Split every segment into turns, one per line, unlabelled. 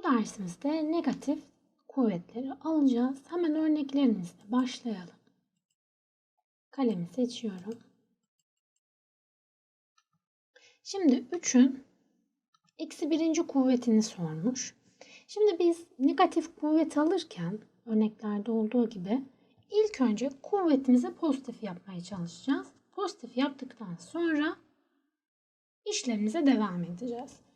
Bu dersimizde negatif kuvvetleri alacağız. Hemen örneklerimizle başlayalım. Kalemi seçiyorum. Şimdi 3'ün eksi birinci kuvvetini sormuş. Şimdi biz negatif kuvvet alırken örneklerde olduğu gibi ilk önce kuvvetimizi pozitif yapmaya çalışacağız. Pozitif yaptıktan sonra işlemimize devam edeceğiz.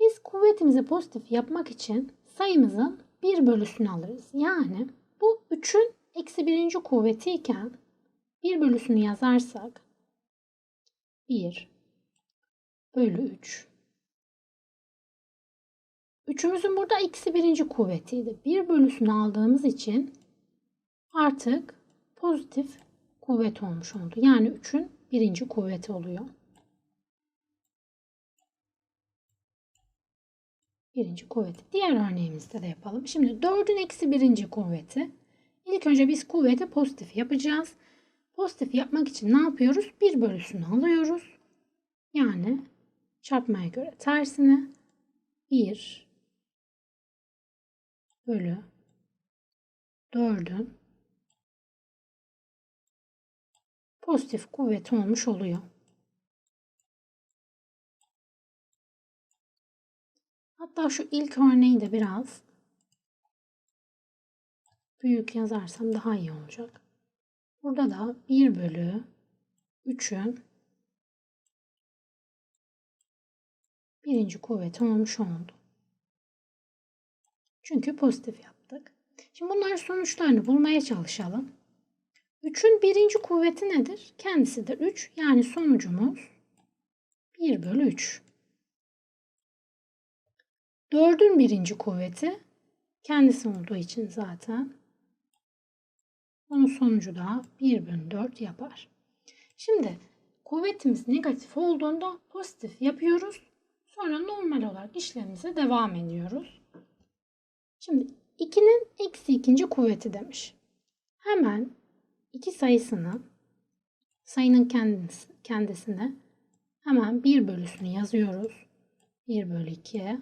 Biz kuvvetimizi pozitif yapmak için sayımızın bir bölüsünü alırız. Yani bu 3'ün eksi birinci kuvveti iken bir bölüsünü yazarsak 1 bölü 3 Üçümüzün burada eksi birinci kuvvetiydi. Bir bölüsünü aldığımız için artık pozitif kuvvet olmuş oldu. Yani 3'ün birinci kuvveti oluyor. Birinci kuvveti. Diğer örneğimizde de yapalım. Şimdi 4'ün eksi birinci kuvveti. İlk önce biz kuvveti pozitif yapacağız. Pozitif yapmak için ne yapıyoruz? Bir bölüsünü alıyoruz. Yani çarpmaya göre tersini 1 bölü 4'ün pozitif kuvveti olmuş oluyor. Hatta şu ilk örneği de biraz büyük yazarsam daha iyi olacak. Burada da 1 bölü 3'ün birinci kuvveti olmuş oldu. Çünkü pozitif yaptık. Şimdi bunların sonuçlarını bulmaya çalışalım. 3'ün birinci kuvveti nedir? Kendisi de 3. Yani sonucumuz 1 bölü 3. 4'ün birinci kuvveti kendisi olduğu için zaten onun sonucu da 1 bölü 4 yapar. Şimdi kuvvetimiz negatif olduğunda pozitif yapıyoruz. Sonra normal olarak işlemimize devam ediyoruz. Şimdi 2'nin eksi ikinci kuvveti demiş. Hemen iki sayısını sayının kendisi, kendisine hemen bir bölüsünü yazıyoruz. 1 bölü 2.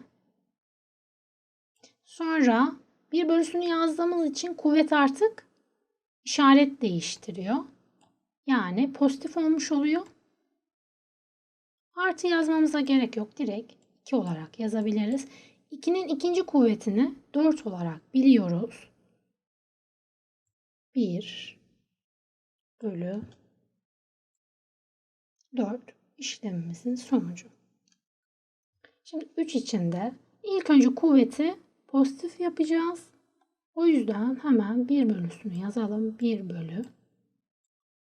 Sonra bir bölüsünü yazdığımız için kuvvet artık işaret değiştiriyor. Yani pozitif olmuş oluyor. Artı yazmamıza gerek yok. Direkt 2 olarak yazabiliriz. 2'nin ikinci kuvvetini 4 olarak biliyoruz. 1 bölü 4 işlemimizin sonucu. Şimdi 3 içinde ilk önce kuvveti pozitif yapacağız. O yüzden hemen 1 bölüsünü yazalım. 1 bölü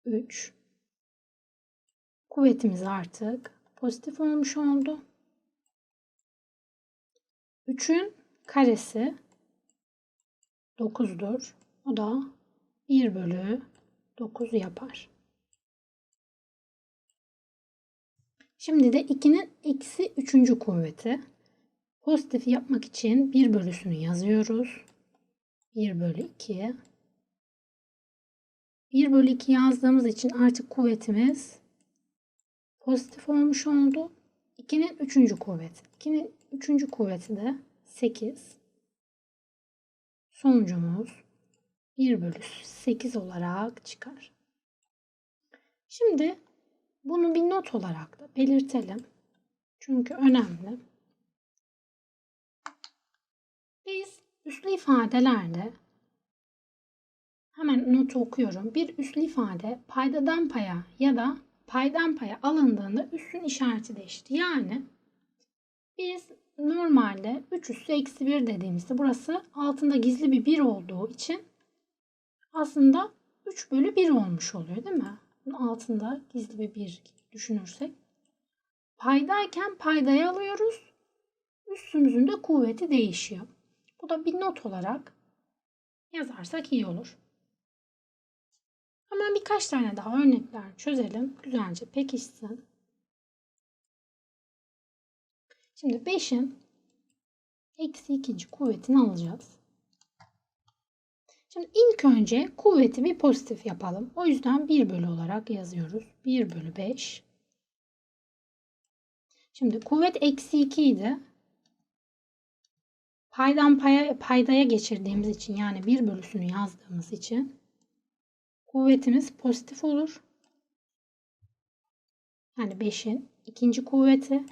3 kuvvetimiz artık pozitif olmuş oldu. 3'ün karesi 9'dur. O da 1 bölü 9 yapar. Şimdi de 2'nin eksi 3. kuvveti. Pozitif yapmak için 1 bölüsünü yazıyoruz. 1 bölü 2. 1 bölü 2 yazdığımız için artık kuvvetimiz pozitif olmuş oldu. 2'nin 3. kuvveti. 2'nin 3. kuvveti de 8. Sonucumuz 1 bölü 8 olarak çıkar. Şimdi bunu bir not olarak da belirtelim. Çünkü önemli. Biz üslü ifadelerde hemen notu okuyorum. Bir üslü ifade paydadan paya ya da paydan paya alındığında üssün işareti değişti. Yani biz normalde 3 üssü eksi 1 dediğimizde burası altında gizli bir 1 olduğu için aslında 3 bölü 1 olmuş oluyor değil mi? Bunun altında gizli bir 1 düşünürsek. Paydayken paydayı alıyoruz. Üstümüzün de kuvveti değişiyor. Da bir not olarak yazarsak iyi olur. Hemen birkaç tane daha örnekler çözelim. Güzelce pekişsin. Şimdi 5'in eksi ikinci kuvvetini alacağız. Şimdi ilk önce kuvveti bir pozitif yapalım. O yüzden 1 bölü olarak yazıyoruz. 1 bölü 5. Şimdi kuvvet eksi 2 idi. Paydan paya, paydaya geçirdiğimiz için yani 1 bölüsünü yazdığımız için kuvvetimiz pozitif olur. Yani 5'in ikinci kuvveti.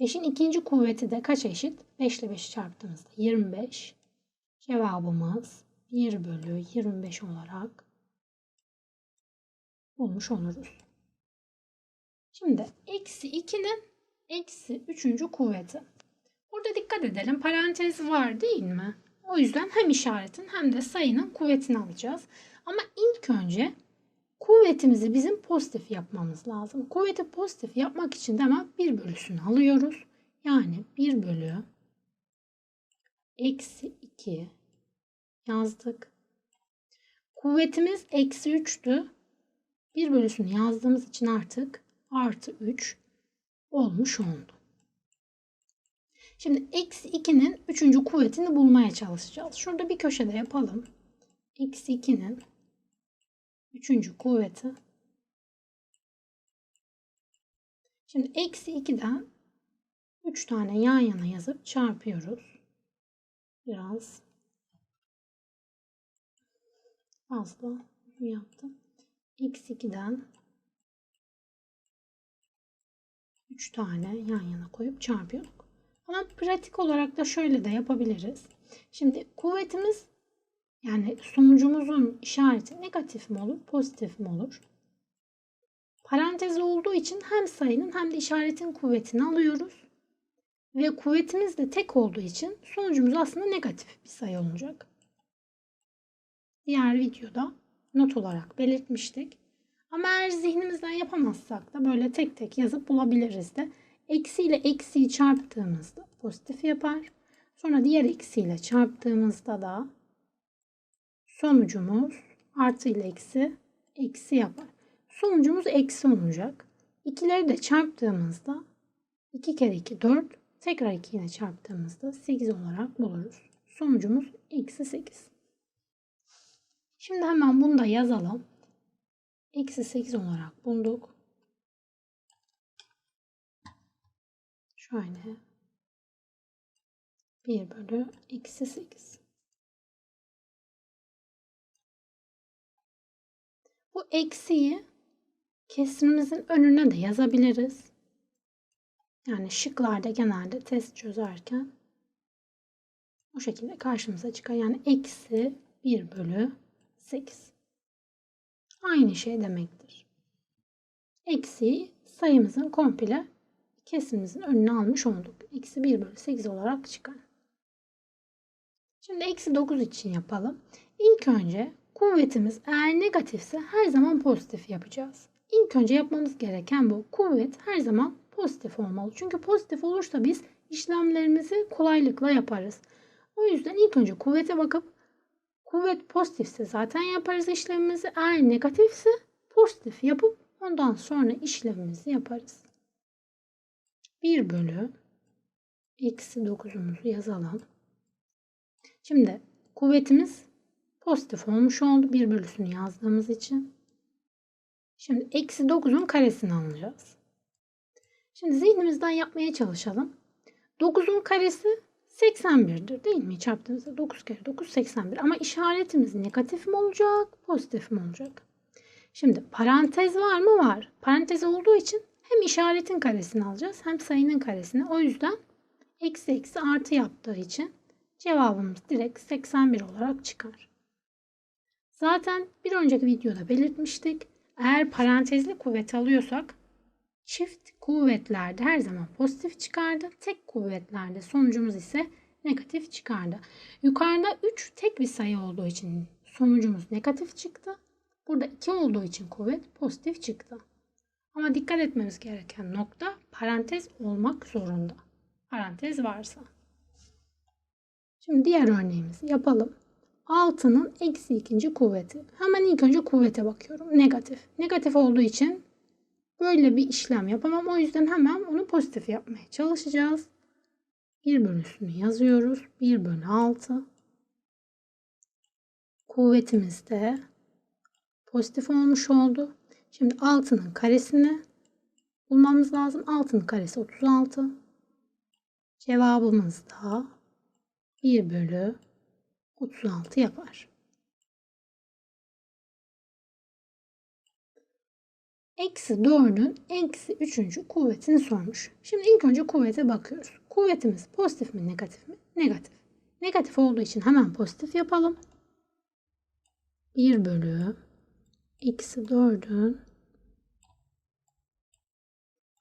5'in ikinci kuvveti de kaça eşit? 5 ile 5'i çarptığımızda 25. Cevabımız 1 bölü 25 olarak bulmuş oluruz. Şimdi eksi 2'nin eksi 3. kuvveti. Burada dikkat edelim. Parantez var değil mi? O yüzden hem işaretin hem de sayının kuvvetini alacağız. Ama ilk önce kuvvetimizi bizim pozitif yapmamız lazım. Kuvveti pozitif yapmak için de hemen 1 bölüsünü alıyoruz. Yani 1 bölü eksi 2 yazdık. Kuvvetimiz eksi 3'tü. 1 bölüsünü yazdığımız için artık artı 3 olmuş oldu. Şimdi eksi 2'nin 3. kuvvetini bulmaya çalışacağız. Şurada bir köşede yapalım. Eksi 2'nin 3. kuvveti. Şimdi eksi 2'den 3 tane yan yana yazıp çarpıyoruz. Biraz fazla yaptım. Eksi 2'den 3 tane yan yana koyup çarpıyorduk. Ama pratik olarak da şöyle de yapabiliriz. Şimdi kuvvetimiz yani sonucumuzun işareti negatif mi olur, pozitif mi olur? Parantez olduğu için hem sayının hem de işaretin kuvvetini alıyoruz. Ve kuvvetimiz de tek olduğu için sonucumuz aslında negatif bir sayı olacak. Diğer videoda not olarak belirtmiştik. Ama eğer zihnimizden yapamazsak da böyle tek tek yazıp bulabiliriz de. Eksi ile eksiyi çarptığımızda pozitif yapar. Sonra diğer eksiyle çarptığımızda da sonucumuz artı ile eksi eksi yapar. Sonucumuz eksi olacak. İkileri de çarptığımızda 2 kere 2 4 tekrar 2 ile çarptığımızda 8 olarak buluruz. Sonucumuz eksi 8. Şimdi hemen bunu da yazalım. Eksi 8 olarak bulduk. Şöyle 1 bölü eksi 8. Bu eksiyi kesirimizin önüne de yazabiliriz. Yani şıklarda genelde test çözerken bu şekilde karşımıza çıkar. Yani eksi 1 bölü 8. Aynı şey demektir. Eksiyi sayımızın komple kesimimizin önüne almış olduk. Eksi 1 bölü 8 olarak çıkar. Şimdi eksi 9 için yapalım. İlk önce kuvvetimiz eğer negatifse her zaman pozitif yapacağız. İlk önce yapmamız gereken bu. Kuvvet her zaman pozitif olmalı. Çünkü pozitif olursa biz işlemlerimizi kolaylıkla yaparız. O yüzden ilk önce kuvvete bakıp kuvvet pozitifse zaten yaparız işlemimizi. Eğer negatifse pozitif yapıp ondan sonra işlemimizi yaparız. 1 bölü eksi 9'umuzu yazalım. Şimdi kuvvetimiz pozitif olmuş oldu. 1 bölüsünü yazdığımız için. Şimdi eksi 9'un karesini alacağız. Şimdi zihnimizden yapmaya çalışalım. 9'un karesi 81'dir değil mi? Çarptığımızda 9 kere 9 81. Ama işaretimiz negatif mi olacak, pozitif mi olacak? Şimdi parantez var mı? Var. Parantez olduğu için hem işaretin karesini alacağız hem sayının karesini. O yüzden eksi eksi artı yaptığı için cevabımız direkt 81 olarak çıkar. Zaten bir önceki videoda belirtmiştik. Eğer parantezli kuvvet alıyorsak çift kuvvetlerde her zaman pozitif çıkardı. Tek kuvvetlerde sonucumuz ise negatif çıkardı. Yukarıda 3 tek bir sayı olduğu için sonucumuz negatif çıktı. Burada 2 olduğu için kuvvet pozitif çıktı. Ama dikkat etmemiz gereken nokta parantez olmak zorunda. Parantez varsa. Şimdi diğer örneğimizi yapalım. 6'nın eksi ikinci kuvveti. Hemen ilk önce kuvvete bakıyorum. Negatif. Negatif olduğu için böyle bir işlem yapamam. O yüzden hemen onu pozitif yapmaya çalışacağız. 1 bölüsünü yazıyoruz. 1 bölü 6. Kuvvetimiz de pozitif olmuş oldu. Şimdi 6'nın karesini bulmamız lazım. 6'nın karesi 36. Cevabımız da 1 bölü 36 yapar. Eksi 4'ün eksi 3. kuvvetini sormuş. Şimdi ilk önce kuvvete bakıyoruz. Kuvvetimiz pozitif mi negatif mi? Negatif. Negatif olduğu için hemen pozitif yapalım. 1 bölü eksi 4'ün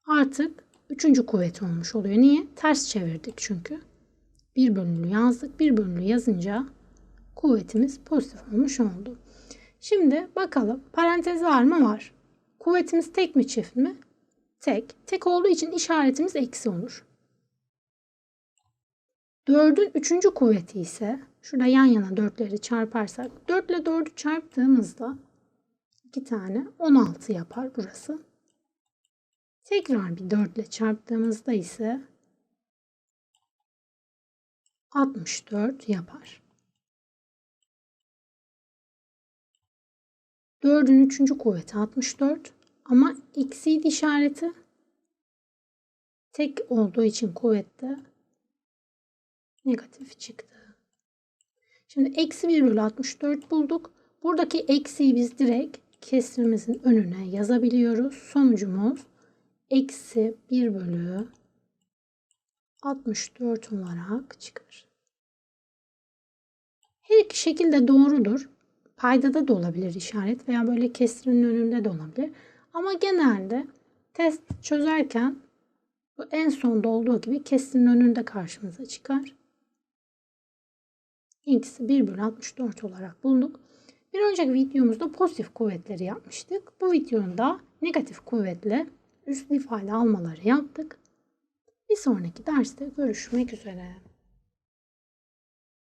artık 3. kuvvet olmuş oluyor. Niye? Ters çevirdik çünkü. 1 bölünü yazdık. 1 bölünü yazınca kuvvetimiz pozitif olmuş oldu. Şimdi bakalım parantez var mı? Var. Kuvvetimiz tek mi çift mi? Tek. Tek olduğu için işaretimiz eksi olur. 4'ün 3. kuvveti ise şurada yan yana 4'leri çarparsak 4 ile 4'ü çarptığımızda 2 tane 16 yapar burası. Tekrar bir 4 ile çarptığımızda ise 64 yapar. 4'ün 3. kuvveti 64 ama eksiydi işareti. Tek olduğu için kuvvette negatif çıktı. Şimdi eksi 1 bölü 64 bulduk. Buradaki eksiyi biz direkt kesrimizin önüne yazabiliyoruz. Sonucumuz eksi 1 bölü 64 olarak çıkar. Her iki şekilde doğrudur. Paydada da olabilir işaret veya böyle kesrinin önünde de olabilir. Ama genelde test çözerken bu en sonda olduğu gibi kesrinin önünde karşımıza çıkar. X'i 1 bölü 64 olarak bulduk. Bir önceki videomuzda pozitif kuvvetleri yapmıştık. Bu videonda negatif kuvvetle üst ifade almaları yaptık. Bir sonraki derste görüşmek üzere.